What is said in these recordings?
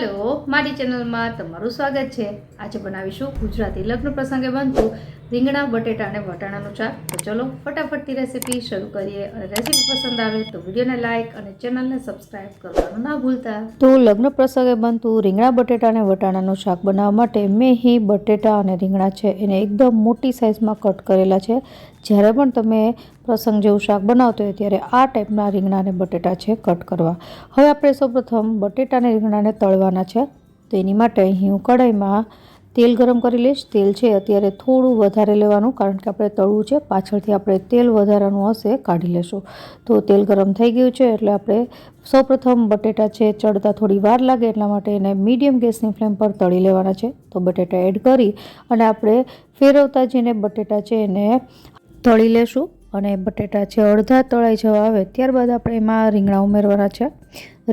હાલો, મારી ચેનલમાં તમારું સ્વાગત છે. આજે બનાવીશું ગુજરાતી લગ્ન પ્રસંગે બનતું રીંગણા, બટેટા અને વટાણાનું શાક. તો ચલો, ફટાફટથી રેસીપી શરૂ કરીએ. અને રેસીપી પસંદ આવે તો વિડીયોને લાઇક અને ચેનલને સબસ્ક્રાઇબ કરવાનું ના ભૂલતા. તો લગ્ન પ્રસંગે બનતું રીંગણા, બટેટા અને વટાણાનું શાક બનાવવા માટે મેં અહીં બટેટા અને રીંગણા છે. એને એકદમ મોટી સાઇઝમાં કટ કરેલા છે. જ્યારે પણ તમે પ્રસંગ જેવું શાક બનાવતો હોય ત્યારે આ ટાઈપના રીંગણા અને બટેટા છે કટ કરવા. હવે આપણે સૌપ્રથમ બટેટા અને રીંગણાને તળવાના છે. તો એની માટે અહીં હું કઢાઈમાં તેલ ગરમ કરી લઈશ. તેલ છે અત્યારે થોડું વધારે લેવાનું કારણ કે આપણે તળવું છે. પાછળથી આપણે તેલ વધારાનું હશે કાઢી લેશું. તો તેલ ગરમ થઈ ગયું છે એટલે આપણે સૌપ્રથમ બટેટા છે ચડતા થોડી વાર લાગે એટલા માટે એને મીડિયમ ગેસની ફ્લેમ પર તળી લેવાના છે. તો બટેટા એડ કરી અને આપણે ફેરવતા જઈને બટેટા છે એને તળી લેશું અને બટેટા છે અડધા તળાઈ જવા આવે ત્યારબાદ આપણે એમાં રીંગણા ઉમેરવાના છે.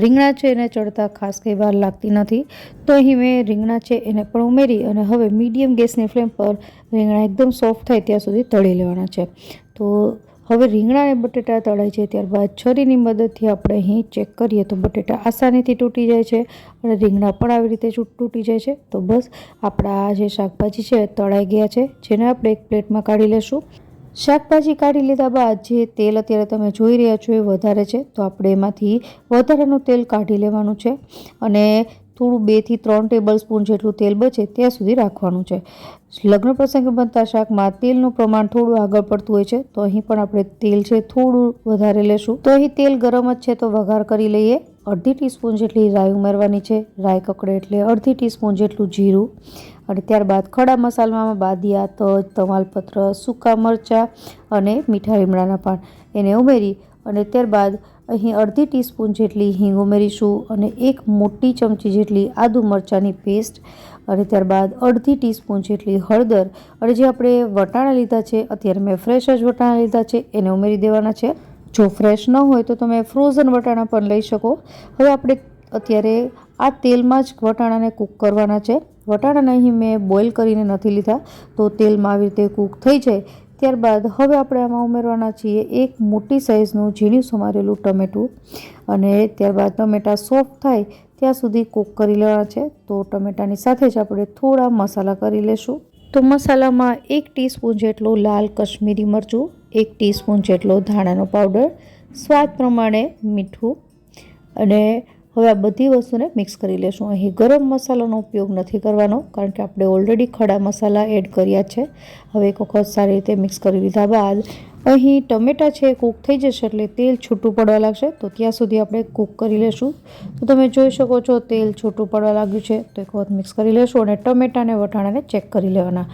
રીંગણા છે એને ચડતા ખાસ કંઈ વાર લાગતી નથી. તો અહીં મેં રીંગણા છે એને પણ ઉમેરી અને હવે મીડિયમ ગેસની ફ્લેમ પર રીંગણા એકદમ સોફ્ટ થાય ત્યાં સુધી તળી લેવાના છે. તો હવે રીંગણા અને બટેટા તળાય છે ત્યારબાદ છરીની મદદથી આપણે અહીં ચેક કરીએ તો બટેટા આસાનીથી તૂટી જાય છે અને રીંગણા પણ આવી રીતે તૂટી જાય છે. તો બસ આપણા જે શાકભાજી છે તળાઈ ગયા છે, જેને આપણે એક પ્લેટમાં કાઢી લેશું. શાકભાજી કાઢી લીધા બાદ જે તેલ અત્યારે તમે જોઈ રહ્યા છો એ વધારે છે, તો આપણે એમાંથી વધારાનું તેલ કાઢી લેવાનું છે અને થોડું બેથી ત્રણ ટેબલ સ્પૂન જેટલું તેલ બચે ત્યાં સુધી રાખવાનું છે. લગ્ન પ્રસંગે બનતા શાકમાં તેલનું પ્રમાણ થોડું આગળ પડતું હોય છે, તો અહીં પણ આપણે તેલ છે થોડું વધારે લેશું. તો અહીં તેલ ગરમ જ છે, તો વઘાર કરી લઈએ. અડધી ટીસ્પૂન જેટલી રાઈ ઉમેરવાની છે, રાઈ કકડે એટલે અડધી ટીસ્પૂન જેટલું જીરું. અને ત્યારબાદ ખડા મસાલામાં બાદિયા તજ તમાલપત્ર સૂકા મરચાં અને મીઠા લીમડાના પાન. એને ઉમેરી અને ત્યારબાદ અહીં અડધી ટીસ્પૂન જેટલી હિંગ ઉમેરીશું અને એક મોટી ચમચી જેટલી આદુ મરચાંની પેસ્ટ અને ત્યારબાદ અડધી ટીસ્પૂન જેટલી હળદર. અને જે આપણે વટાણા લીધા છે, અત્યારે મેં ફ્રેશ જ વટાણા લીધા છે, એને ઉમેરી દેવાના છે. જો ફ્રેશ ન હોય તો તમે ફ્રોઝન વટાણા પણ લઈ શકો. હવે આપણે અત્યારે આ તેલમાં જ વટાણાને કૂક કરવાના છે. વટાણાને અહીં મેં બોઇલ કરીને નથી લીધા, તો તેલમાં આવી રીતે કૂક થઈ જાય. ત્યારબાદ હવે આપણે આમાં ઉમેરવાના છીએ એક મોટી સાઇઝનું ઝીણું સમારેલું ટમેટું. અને ત્યારબાદ ટમેટાં સોફ્ટ થાય, ત્યાં સુધી કૂક કરી લેવાના છે. તો ટમેટાની સાથે જ આપણે થોડા મસાલા કરી લેશું. તો મસાલામાં એક ટીસ્પૂન જેટલું લાલ કશ્મીરી મરચું, એક ટીસ્પૂન જેટલો ધાણાનો પાવડર સ્વાદ પ્રમાણે મીઠું અને હવે આ બધી વસ્તુને મિક્સ કરી લેશું. અહીં ગરમ મસાલાનો ઉપયોગ નથી કરવાનો, કારણ કે આપણે ઓલરેડી ખડા મસાલા એડ કર્યા છે. હવે એક વખત સારી રીતે મિક્સ કરી લીધા બાદ અહીં ટમેટાં છે કૂક થઈ જશે એટલે તેલ છૂટું પડવા લાગશે. તો ત્યાં સુધી આપણે કૂક કરી લેશું. તો તમે જોઈ શકો છો તેલ છૂટું પડવા લાગ્યું છે. તો એક વખત મિક્સ કરી લેશું અને ટમેટાને વટાણાને ચેક કરી લેવાના.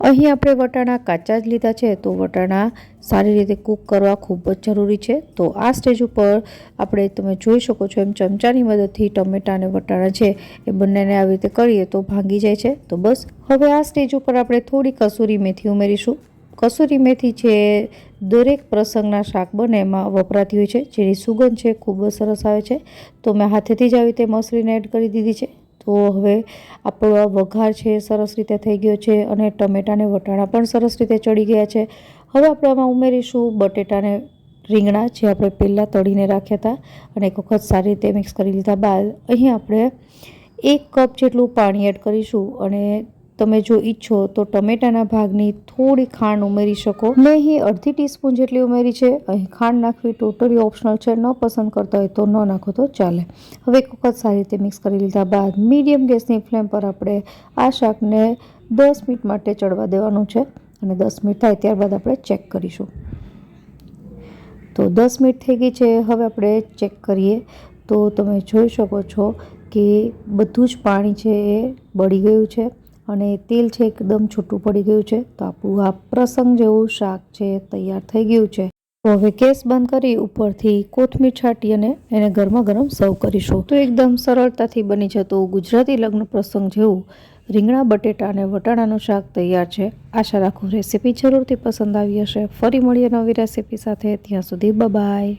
અહીં આપણે વટાણા કાચા જ લીધા છે, તો વટાણા સારી રીતે કૂક કરવા ખૂબ જ જરૂરી છે. તો આ સ્ટેજ ઉપર આપણે તમે જોઈ શકો છો, એમ ચમચાની મદદથી ટમેટા અને વટાણા છે એ બંનેને આવી રીતે કરીએ તો ભાંગી જાય છે. તો બસ, હવે આ સ્ટેજ ઉપર આપણે થોડી કસૂરી મેથી ઉમેરીશું. કસૂરી મેથી છે દરેક પ્રસંગના શાક બને એમાં વપરાતી હોય છે, જેની સુગંધ છે ખૂબ જ સરસ આવે છે. તો મેં હાથેથી જ આવી રીતે મસળીને એડ કરી દીધી છે. તો હવે આપણો વઘાર છે સરસ રીતે થઈ ગયો છે અને ટમેટાને વટાણા પણ સરસ રીતે ચડી ગયા છે. હવે આપણે આમાં ઉમેરીશું બટેટાને રીંગણા જે આપણે પહેલાં તળીને રાખ્યા હતા અને એક વખત સારી રીતે મિક્સ કરી લીધા બાદ. અહીં આપણે એક કપ જેટલું પાણી એડ કરીશું અને તમે જો ઈચ્છો તો ટમેટાના ભાગની થોડી ખાંડ ઉમેરી શકો. મેં અહીં અડધી ટીસ્પૂન જેટલી ઉમેરી છે. અહીં ખાંડ નાખવી ટોટલી ઓપ્શનલ છે. ન પસંદ કરતા હોય તો ન નાખો તો ચાલે. હવે એક વખત સારી રીતે મિક્સ કરી લીધા બાદ મીડિયમ ગેસની ફ્લેમ પર આપણે આ શાકને દસ મિનિટ માટે ચડવા દેવાનું છે અને દસ મિનિટ થાય ત્યારબાદ આપણે ચેક કરીશું. તો દસ મિનિટ થઈ ગઈ છે. હવે આપણે ચેક કરીએ. તો તમે જોઈ શકો છો કે બધું જ પાણી છે એ બળી ગયું છે. અને તેલ છે એકદમ છૂટું પડી ગયું છે. તો આપણું આ પ્રસંગ જેવું શાક છે, તૈયાર થઈ ગયું છે. તો હવે ગેસ બંધ કરી ઉપરથી કોથમીર છાંટી અને એને ગરમા ગરમ સર્વ કરીશું. તો એકદમ સરળતાથી બની જતું ગુજરાતી લગ્ન પ્રસંગ જેવું રીંગણા, બટેટા અને વટાણાનું શાક તૈયાર છે. આશા રાખું રેસીપી જરૂરથી પસંદ આવી હશે. ફરી મળીએ નવી રેસીપી સાથે. ત્યાં સુધી બાય